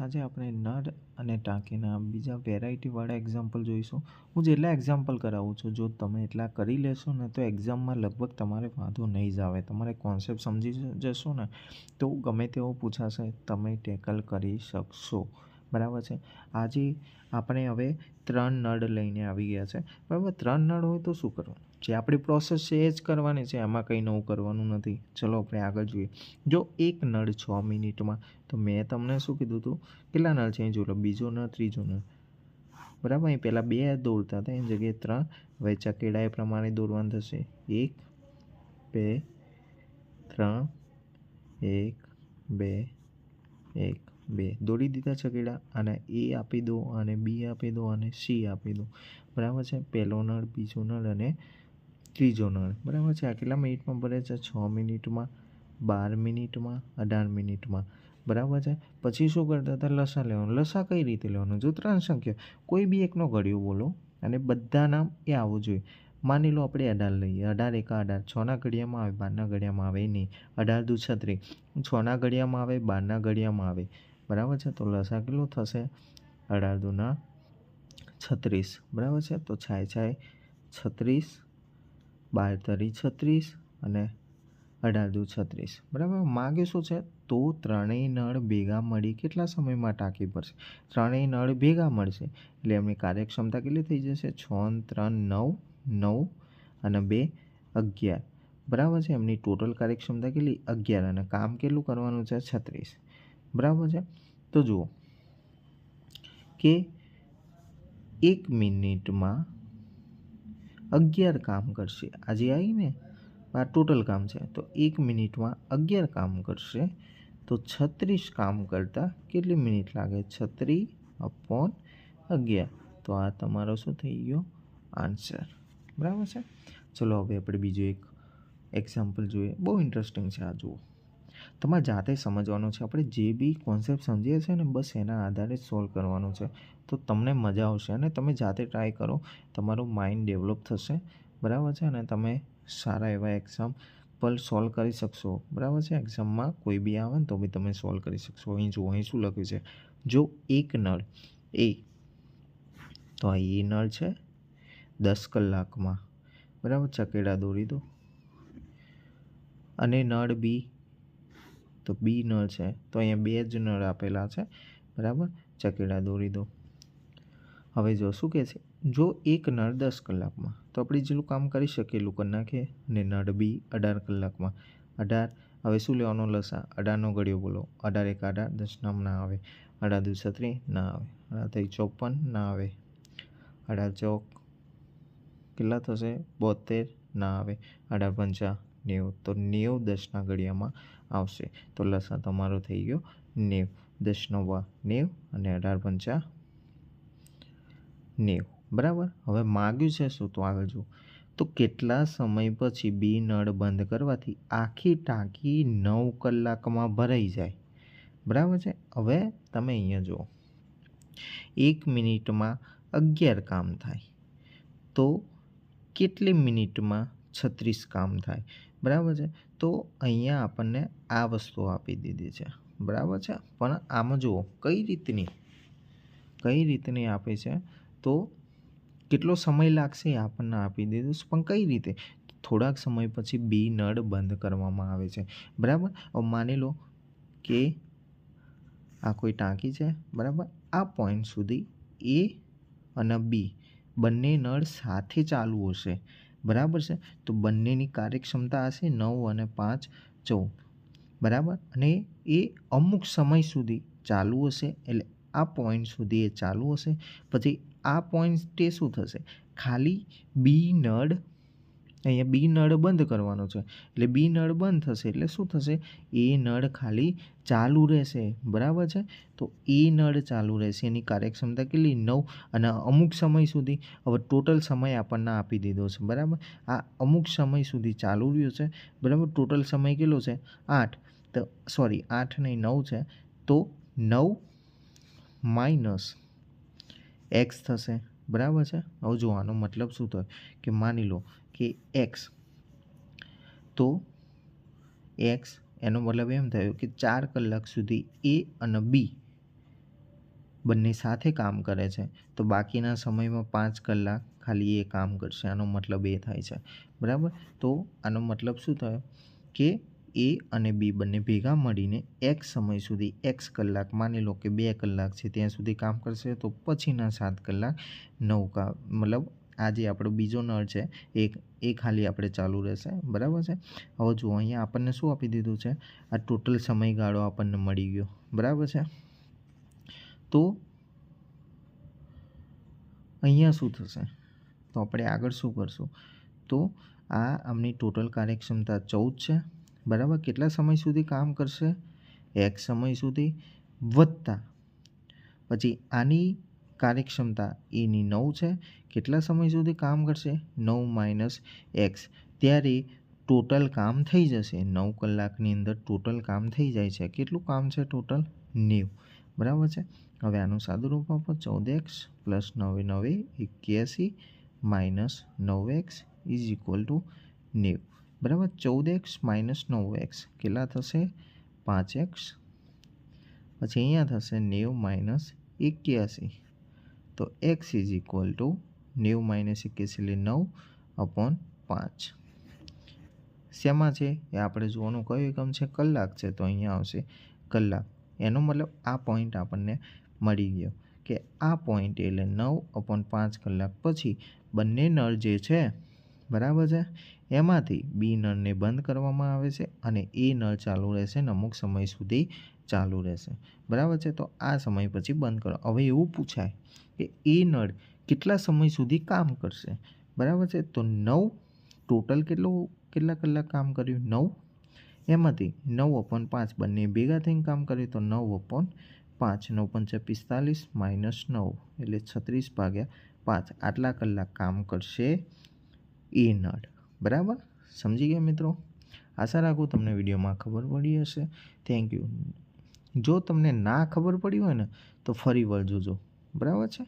આજે આપણે નળ અને ટાંકીના બીજા વેરાયટીવાળા એક્ઝામ્પલ જોઈશું. હું જેટલા એક્ઝામ્પલ કરાવું છું, જો તમે એટલા કરી લેશો ને, તો એક્ઝામમાં લગભગ તમારે વાંધો નહીં જ આવે. તમારે કોન્સેપ્ટ સમજી જશો ને? તો ગમે તેવો પૂછાશે, તમે ટેકલ કરી શકશો. બરાબર છે? આજે આપણે હવે ત્રણ નળ લઈને આવી ગયા છે. બરાબર? ત્રણ નળ હોય તો શું કરવાનું? જે આપણી પ્રોસેસ છે એ જ કરવાની છે, એમાં કંઈ નવું કરવાનું નથી. ચલો આપણે આગળ જોઈએ. જો એક નળ છ મિનિટમાં, તો મેં તમને શું કીધું હતું? કેટલા નળ છે? અહીં જોઈ લો, બીજો નળ, ત્રીજો નળ. બરાબર? અહીં પહેલાં બે દોરતા હતા, એની જગ્યાએ ત્રણ. હવે ચકેડા એ પ્રમાણે દોરવાનું થશે. એક, બે, ત્રણ, એક, બે એક, બે. દોરી દીધા ચકેડા, અને એ આપી દો, અને બી આપી દો, અને સી આપી દો. બરાબર છે? પહેલો નળ, બીજો નળ, અને ત્રીજો નળ. બરાબર છે? આ કેટલા મિનિટમાં ભરે છે? છ મિનિટમાં, બાર મિનિટમાં, અઢાર મિનિટમાં. બરાબર છે? પછી શું કરતા હતા? લસા લેવાનું. લસા કઈ રીતે લેવાનું? જો ત્રણ સંખ્યા. કોઈ બી એકનો ઘડિયો બોલો અને બધા નામ એ આવવું જોઈએ. માની લો આપણે અઢાર લઈએ. અઢાર એકા અઢાર. છના ઘડિયામાં આવે, બારના ઘડિયામાં આવે નહીં. અઢાર દુ છત્રીસ છના ઘડિયામાં આવે, બારના ઘડિયામાં આવે. બરાબર છે? તો લસા કેટલું થશે? અઢાર દુના છત્રીસ. બરાબર છે? તો છાય છાય છત્રીસ બાર તરી છત્રીસ અને અઢાર દુ છત્રીસ. બરાબર? માગે શું છે? તો ત્રણેય નળ ભેગા મળી કેટલા સમયમાં ટાંકી પડશે ત્રણેય નળ ભેગા મળશે એટલે એમની કાર્યક્ષમતા કેટલી થઈ જશે? છ ત્રણ નવ નવ અને બે અગિયાર. બરાબર છે? એમની ટોટલ કાર્યક્ષમતા કેટલી? અગિયાર અને કામ કેટલું કરવાનું છે? છત્રીસ. બરાબર છે? તો જુઓ કે એક મિનિટમાં અગિયાર કામ કરશે. આજે આવીને આ ટોટલ કામ છે. તો એક મિનિટમાં અગિયાર કામ કરશે. તો છત્રીસ કામ કરતાં કેટલી મિનિટ લાગે? છત્રીસ અપોન અગિયાર. તો આ તમારો શું થઈ ગયો? આન્સર. બરાબર છે? ચલો, હવે આપણે બીજું એક એક્ઝામ્પલ જોઈએ. બહુ ઇન્ટરેસ્ટિંગ છે આ, જુઓ. તમારે જાતે સમજવાનું છે. આપણે જે બી કોન્સેપ્ટ સમજીએ છીએ ને, બસ એના આધારે સોલ્વ કરવાનું છે. તો તમને મજા આવશે અને તમે જાતે ટ્રાય કરો. તમારું માઇન્ડ ડેવલપ થશે. બરાબર છે? અને તમે સારા એવા એક્ઝામ પર સોલ્વ કરી શકશો. બરાબર છે? એક્ઝામમાં કોઈ બી આવે ને, તો બી તમે સોલ્વ કરી શકશો. અહીં જુઓ, અહીં શું લખ્યું છે? જો એક નળ એ, તો આ એ નળ છે, દસ કલાકમાં. બરાબર? ચકેડા દોરી દો. અને નળ બી તો બી નળ છે. તો અહીંયા બે જ નળ આપેલા છે. બરાબર? ચકેડા દોરી દો. હવે જો શું કહે છે? જો એક નળ દસ કલાકમાં, તો આપણે જેટલું કામ કરી શકીએ, એટલું કરી નાખીએ. અને નળ બી અઢાર કલાકમાં. અઢાર, હવે શું લેવાનો લસા અઢારનો ઘડિયો બોલો. અઢાર એક અઢાર દસ નામ ના આવે. અઢાર દુ છત્રી, ના આવે. અઢાર થઈ ચોપન, ના આવે. અઢાર ચોક કેટલા થશે? બોતેર, ના આવે. અઢાર પંચા નેવું. તો નેવું દસના ઘડિયામાં આવશે. તો લસા તમારો થઈ ગયો નેવ. દસ નવા નેવ અને અઢાર પંચા નેવ. બરાબર? હવે માગ્યું છે શું? તો આગળ જુઓ. તો કેટલા સમય પછી બી નળ બંધ કરવાથી આખી ટાંકી નવ કલાકમાં ભરાઈ જાય? બરાબર છે? હવે તમે અહીંયા જુઓ. એક મિનિટમાં અગિયાર કામ થાય. તો કેટલી મિનિટમાં છત્રીસ કામ થાય? બરાબર છે? તો અહીંયા આપણને આ વસ્તુ આપી દીધી છે. બરાબર છે? પણ આમાં જુઓ, કઈ રીતની? કઈ રીતની આપી છે? તો કેટલો સમય લાગશે એ આપણને આપી દીધું પણ કઈ રીતે? થોડાક સમય પછી બી નળ બંધ કરવામાં આવે છે. બરાબર? માની લો કે આ કોઈ ટાંકી છે, બરાબર? આ પોઈન્ટ સુધી એ અને બી બંને નળ સાથે ચાલુ હશે. બરાબર છે? તો બંનેની કાર્યક્ષમતા હશે નવ અને પાંચ ચૌદ. બરાબર? અને એ અમુક સમય સુધી ચાલુ હશે, એટલે આ પોઈન્ટ સુધી એ ચાલુ હશે. પછી આ પોઈન્ટે શું થશે? ખાલી બી નળ અહીંયા બી નળ બંધ કરવાનો છે. એટલે બી નળ બંધ થશે એટલે શું થશે? એ નળ ખાલી ચાલુ રહેશે. બરાબર છે? તો એ નળ ચાલુ રહેશે. એની કાર્યક્ષમતા કેટલી? નવ. અને અમુક સમય સુધી હવે ટોટલ સમય આપણને આપી દીધો છે. બરાબર? આ અમુક સમય સુધી ચાલુ રહ્યું છે. બરાબર? ટોટલ સમય કેટલો છે? આઠ. તો સોરી, આઠ નહીં, નવ છે. તો નવ માઇનસ એક્સ થશે. બરાબર છે? હવે જો આનો મતલબ શું થયો? કે માની લો કે એક્સ તો એક્સ એનો મતલબ એમ થયો કે ચાર કલાક સુધી એ અને બી બંને સાથે કામ કરે છે. તો બાકીના સમયમાં પાંચ કલાક ખાલી એ કામ કરશે. આનો મતલબ એ થાય છે. બરાબર? તો આનો મતલબ શું થયો? કે એ અને બી બંને ભેગા મળીને એક સમય સુધી એક્સ કલાક, માની લો કે બે કલાક છે ત્યાં સુધી કામ કરશે, તો પછીના સાત કલાક નવ કા, મતલબ આ જે આપણો બીજો નળ છે, એ એ ખાલી આપણે ચાલુ રહેશે, બરાબર છે? હવે જુઓ, અહીંયા આપણને શું આપી દીધું છે? આ ટોટલ સમયગાળો આપણને મળી ગયો, બરાબર છે? તો અહીંયા શું થશે? તો આપણે આગળ શું કરશું? તો આ આમની ટોટલ કાર્યક્ષમતા ચૌદ છે બરાબર? કેટલા સમય સુધી કામ કરશે? એક સમય સુધી વધતા. પછી આની કાર્યક્ષમતા એની નવ છે. કેટલા સમય સુધી કામ કરશે? નવ માઇનસ એક્સ. ત્યારે ટોટલ કામ થઈ જશે. નવ કલાકની અંદર ટોટલ કામ થઈ જાય છે. કેટલું કામ છે ટોટલ? નેવું. બરાબર છે? હવે આનું સાદું રૂપ આપો. ચૌદ એક્સ પ્લસ નવે નવે એક્યાસી માઇનસ નવ એક્સ ઇઝ ઇક્વલ ટુ નેવું. બરાબર ચૌદ એક્સ માઇનસ નવ એક્સ કેટલા થશે? પાંચ એક્સ. પછી અહીંયા થશે નેવ માઇનસ એક્યાસી. તો એક્સ ઇઝ ઇક્વલ ટુ નેવ માઇનસ એક્યાસી એટલે નવ અપોન પાંચ. શેમાં છે? એ આપણે જોવાનું કયું એકમ છે? કલાક છે. તો અહીંયા આવશે કલાક. એનો મતલબ આ પોઈન્ટ આપણને મળી ગયો કે આ પોઈન્ટ એટલે નવ અપોન પાંચ કલાક. પછી બંને નળ જે છે બરાબર છે? એમાંથી બી નળને બંધ કરવામાં આવે છે અને એ નળ ચાલુ રહેશે અને અમુક સમય સુધી ચાલુ રહેશે. બરાબર છે? તો આ સમય પછી બંધ કરો. હવે એવું પૂછાય કે એ નળ કેટલા સમય સુધી કામ કરશે? બરાબર છે? તો નવ, ટોટલ કેટલું, કેટલા કલાક કામ કર્યું? નવ. એમાંથી નવ અપોન પાંચ બંને ભેગા થઈને કામ કર્યું તો નવ અપોન પાંચ, નવ પંચા પિસ્તાલીસ માઇનસ નવ એટલે છત્રીસ ભાગ્યા પાંચ. આટલા કલાક કામ કરશે એ નટ બરાબર? સમજી ગયા મિત્રો? આશા રાખું તમને વિડીયોમાં ખબર પડી હશે. થેન્ક યુ જો તમને ના ખબર પડી હોય ને, તો ફરી વાર જોજો બરાબર છે?